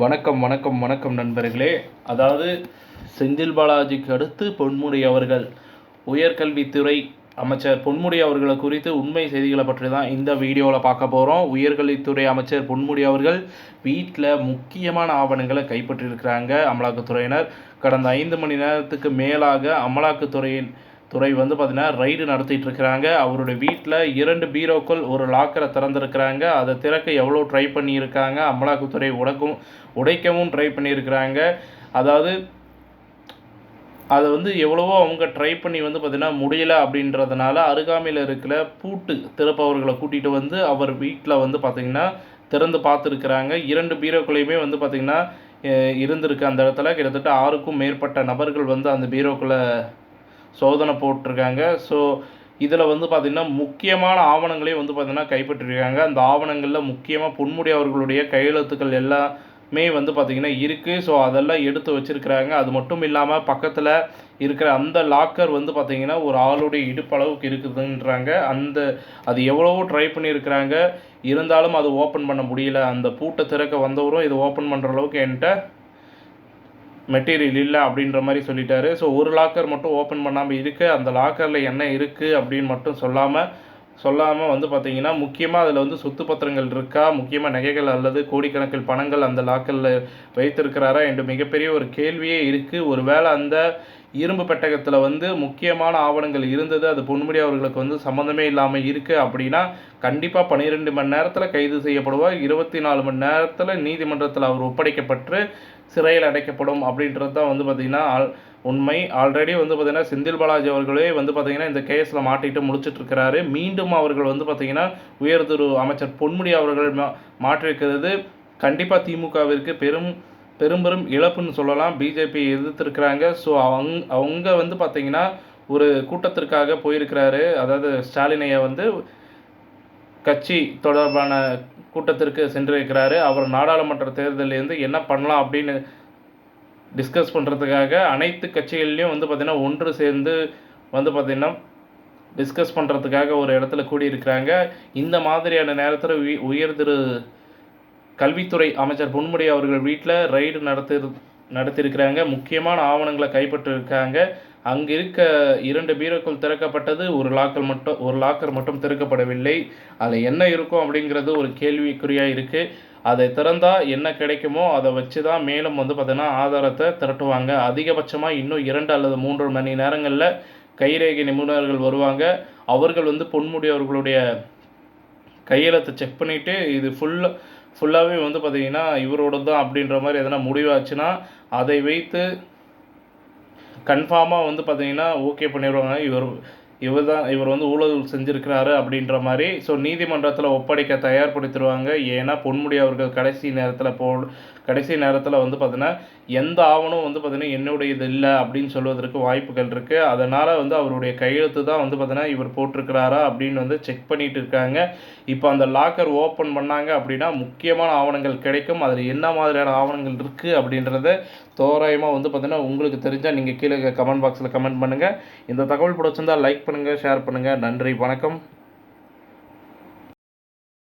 வணக்கம் வணக்கம் வணக்கம் நண்பர்களே. அதாவது செந்தில் பாலாஜிக்கு அடுத்து பொன்முடி அவர்கள் உயர்கல்வித்துறை அமைச்சர் பொன்முடி அவர்களை குறித்து உண்மை செய்திகளை பற்றி தான் இந்த வீடியோவில் பார்க்க போகிறோம் உயர்கல்வித்துறை அமைச்சர் பொன்முடி அவர்கள் வீட்டில் முக்கியமான ஆவணங்களை கைப்பற்றியிருக்கிறாங்க அமலாக்கத்துறையினர். கடந்த ஐந்து மணி நேரத்துக்கு மேலாக அமலாக்கத்துறையின் துறை வந்து பார்த்திங்கன்னா ரைடு நடத்திட்டு இருக்கிறாங்க. அவருடைய வீட்டில் இரண்டு பீரோக்கள் ஒரு லாக்கரை திறந்திருக்கிறாங்க. அதை திறக்க எவ்வளோ ட்ரை பண்ணியிருக்காங்க அமலாக்கத்துறை உடக்கும் உடைக்கவும் ட்ரை பண்ணியிருக்கிறாங்க. அதாவது அதை வந்து எவ்வளவோ அவங்க ட்ரை பண்ணி வந்து பார்த்திங்கன்னா முடியலை அப்படின்றதுனால அருகாமையில் இருக்கிற பூட்டு திறப்பவர்களை கூட்டிகிட்டு வந்து அவர் வீட்டில் வந்து பார்த்திங்கன்னா திறந்து பார்த்துருக்குறாங்க. இரண்டு பீரோக்களையுமே வந்து பார்த்திங்கன்னா இருந்திருக்கு அந்த இடத்துல. கிட்டத்தட்ட ஆறுக்கும் மேற்பட்ட நபர்கள் வந்து அந்த பீரோக்குள்ளே சோதனை போட்டிருக்காங்க. ஸோ இதில் வந்து பார்த்திங்கன்னா முக்கியமான ஆவணங்களையும் வந்து பார்த்திங்கன்னா கைப்பற்றிருக்காங்க. அந்த ஆவணங்களில் முக்கியமாக பொன்முடி அவர்களுடைய கையெழுத்துக்கள் எல்லாமே வந்து பார்த்திங்கன்னா இருக்குது ஸோ அதெல்லாம் எடுத்து வச்சுருக்கிறாங்க. அது மட்டும் இல்லாமல் பக்கத்தில் இருக்கிற அந்த லாக்கர் வந்து பார்த்திங்கன்னா ஒரு ஆளுடைய இடுப்பளவுக்கு இருக்குதுன்றாங்க. அந்த அது எவ்வளவோ ட்ரை பண்ணியிருக்கிறாங்க. இருந்தாலும் அது ஓப்பன் பண்ண முடியல. அந்த பூட்டை திறக்க வந்தவரும் இது ஓப்பன் பண்ணுற அளவுக்கு என்கிட்ட மெட்டீரியல் இல்லை அப்படின்ற மாதிரி சொல்லிட்டாரு. ஸோ ஒரு லாக்கர் மட்டும் ஓப்பன் பண்ணாமல் இருக்குது அந்த லாக்கரில் என்ன இருக்குது அப்படின்னு மட்டும் சொல்லாமல் சொல்லாமல் வந்து பார்த்தீங்கன்னா முக்கியமாக அதில் வந்து சொத்து பத்திரங்கள் இருக்கா? முக்கியமாக நகைகள் அல்லது கோடிக்கணக்கில் பணங்கள் அந்த லாக்கரில் வைத்திருக்கிறாரா என்று மிகப்பெரிய ஒரு கேள்வியே இருக்குது ஒரு வேளை அந்த இரும்பு பெட்டகத்தில் வந்து முக்கியமான ஆவணங்கள் இருந்தது அது பொன்முடி அவர்களுக்கு வந்து சம்மந்தமே இல்லாமல் இருக்குது அப்படின்னா கண்டிப்பாக பன்னிரெண்டு மணி நேரத்தில் கைது செய்யப்படுவார். இருபத்தி நாலு மணி நேரத்தில் நீதிமன்றத்தில் அவர் ஒப்படைக்கப்பட்டு சிறையில் அடைக்கப்படும் அப்படின்றது தான் வந்து பார்த்திங்கன்னா உண்மை. ஆல்ரெடி வந்து பார்த்திங்கன்னா செந்தில் பாலாஜி அவர்களே வந்து பார்த்திங்கன்னா இந்த கேஸில் மாட்டிட்டு முடிச்சிட்ருக்கிறாரு மீண்டும் அவர்கள் வந்து பார்த்திங்கன்னா உயர்திரு அமைச்சர் பொன்முடி அவர்கள் மா மாற்றிருக்கிறது கண்டிப்பாக திமுகவிற்கு பெரும் பெரும்பெரும் இழப்புன்னு சொல்லலாம். பிஜேபி எதிர்த்திருக்கிறாங்க. ஸோ அவங்க அவங்க வந்து பார்த்திங்கன்னா ஒரு கூட்டத்திற்காக போயிருக்கிறாரு. அதாவது ஸ்டாலினையை வந்து கட்சி தொடர்பான கூட்டத்திற்கு சென்றிருக்கிறாரு. அவர் நாடாளுமன்ற தேர்தலிலேருந்து என்ன பண்ணலாம் அப்படின்னு டிஸ்கஸ் பண்ணுறதுக்காக அனைத்து கட்சிகள்லையும் வந்து பார்த்திங்கன்னா ஒன்று சேர்ந்து வந்து பார்த்திங்கன்னா டிஸ்கஸ் பண்ணுறதுக்காக ஒரு இடத்துல கூடியிருக்கிறாங்க. இந்த மாதிரியான நேரத்தில் உய உயர் திரு கல்வித்துறை அமைச்சர் பொன்முடி அவர்கள் வீட்டில் ரைடு நடத்தி நடத்தியிருக்கிறாங்க. முக்கியமான ஆவணங்களை கைப்பற்றிருக்காங்க. அங்கே இருக்க இரண்டு பீரோக்கள் திறக்கப்பட்டது. ஒரு லாக்கர் மட்டும் ஒரு லாக்கர் மட்டும் திறக்கப்படவில்லை. அதில் என்ன இருக்கும் அப்படிங்கிறது ஒரு கேள்விக்குறியாக இருக்குது அதை திறந்தால் என்ன கிடைக்குமோ அதை வச்சு தான் மேலும் வந்து பார்த்திங்கன்னா ஆதாரத்தை திரட்டுவாங்க. அதிகபட்சமாக இன்னும் இரண்டு அல்லது மூன்று மணி நேரங்களில் கைரேகை நிபுணர்கள் வருவாங்க. அவர்கள் வந்து பொன்முடி அவர்களுடைய கையெழுத்தை செக் பண்ணிவிட்டு இது ஃபுல் ஃபுல்லாகவே வந்து பார்த்திங்கன்னா இவரோட தான் அப்படின்ற மாதிரி எதனா முடிவாச்சுன்னா அதை வைத்து கன்ஃபார்மாக வந்து பார்த்திங்கன்னா ஓகே பண்ணிடுவாங்க. இவர் இவர் தான் இவர் வந்து ஊழல் செஞ்சுருக்கிறாரு அப்படின்ற மாதிரி. ஸோ நீதிமன்றத்தில் ஒப்படைக்க தயார்படுத்திடுவாங்க. ஏன்னா பொன்முடி அவர்கள் கடைசி நேரத்தில் போ கடைசி நேரத்தில் வந்து பார்த்தீங்கன்னா எந்த ஆவணம் வந்து பார்த்தீங்கன்னா என்னுடையது இல்லை அப்படின்னு சொல்வதற்கு வாய்ப்புகள் இருக்குது அதனால் வந்து அவருடைய கையெழுத்து தான் வந்து பார்த்தீங்கன்னா இவர் போட்டிருக்கிறாரா அப்படின்னு வந்து செக் பண்ணிட்டு இருக்காங்க. இப்போ அந்த லாக்கர் ஓப்பன் பண்ணாங்க அப்படின்னா முக்கியமான ஆவணங்கள் கிடைக்கும். அதில் என்ன மாதிரியான ஆவணங்கள் இருக்குது அப்படின்றத தோராயமாக வந்து பார்த்தீங்கன்னா உங்களுக்கு தெரிஞ்சால் நீங்கள் கீழே கமெண்ட் பாக்ஸில் கமெண்ட் பண்ணுங்கள் இந்த தகவல் பிடிச்சிருந்தால் லைக் பண்ணுங்கள் ஷேர் பண்ணுங்கள் நன்றி வணக்கம்.